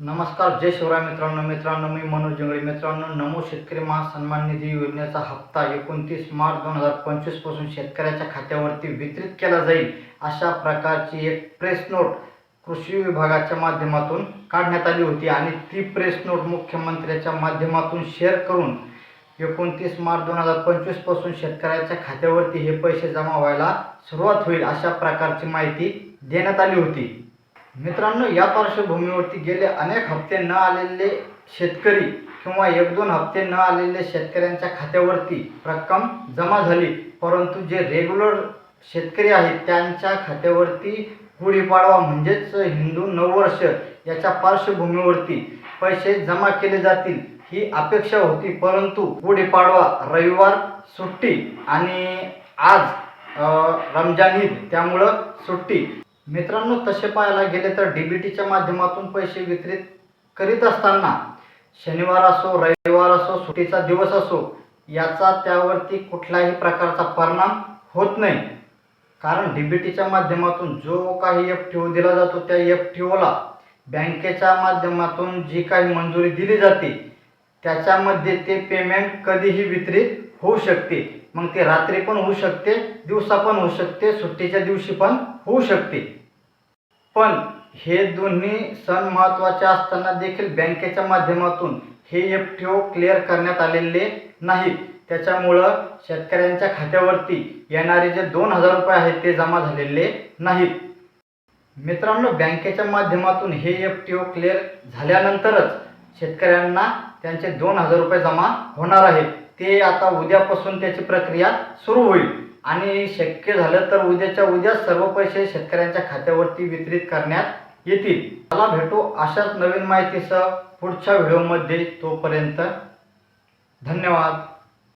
नमस्कार जय शिवराय मित्रांनो मित्रांनो मी मनोज जंगळे. मित्रांनो नमो शेतकरी महासन्मान निधी योजनेचा हप्ता एकोणतीस मार्च दोन हजार पंचवीसपासून शेतकऱ्याच्या खात्यावरती वितरित केला जाईल अशा प्रकारची एक प्रेस नोट कृषी विभागाच्या माध्यमातून काढण्यात आली होती आणि ती प्रेस नोट मुख्यमंत्र्याच्या माध्यमातून शेअर करून एकोणतीस मार्च दोन हजार पंचवीसपासून शेतकऱ्याच्या खात्यावरती हे पैसे जमा व्हायला सुरुवात होईल अशा प्रकारची माहिती देण्यात आली होती. मित्रांनो या पार्श्वभूमीवरती गेले अनेक हप्ते न आलेले शेतकरी किंवा एक दोन हप्ते न आलेले शेतकऱ्यांच्या खात्यावरती रक्कम जमा झाली. परंतु जे रेग्युलर शेतकरी आहेत त्यांच्या खात्यावरती गुढीपाडवा म्हणजेच हिंदू नववर्ष याच्या पार्श्वभूमीवरती पैसे जमा केले जातील ही अपेक्षा होती. परंतु गुढीपाडवा रविवार सुट्टी आणि आज रमजान ईद त्यामुळं सुट्टी मित्रांनो तसे पाहायला गेले तर डीबीटीच्या माध्यमातून पैसे वितरित करीत असताना शनिवार असो रविवार असो सुट्टीचा दिवस असो याचा त्यावरती कुठलाही प्रकारचा परिणाम होत नाही. कारण डीबीटीच्या माध्यमातून जो काही एफ टी ओ दिला जातो त्या एफ टी ओला बँकेच्या माध्यमातून जी काही मंजुरी दिली जाते त्याच्यामध्ये ते पेमेंट कधीही वितरित होऊ शकते. मग ते रात्री पण होऊ शकते दिवसा पण होऊ शकते सुट्टीच्या दिवशी पण होऊ शकते. पण हे दोन्ही सण महत्त्वाचे असताना देखील बँकेच्या माध्यमातून हे एफ टी ओ क्लिअर करण्यात आलेले नाहीत. त्याच्यामुळं शेतकऱ्यांच्या खात्यावरती येणारे जे दोन हजार रुपये आहेत ते जमा झालेले नाहीत. मित्रांनो बँकेच्या माध्यमातून हे एफ टी ओ क्लिअर झाल्यानंतरच शेतकऱ्यांना त्यांचे दोन हजार रुपये जमा होणार आहेत. ते आता उद्यापासून त्याची प्रक्रिया सुरू होईल. आणि शक्य झालं तर उद्याच्या उद्या सर्व पैसे शेतकऱ्यांच्या खात्यावरती वितरित करण्यात येतील. मला भेटू अशाच नवीन माहितीसह पुढच्या व्हिडिओमध्ये तोपर्यंत धन्यवाद.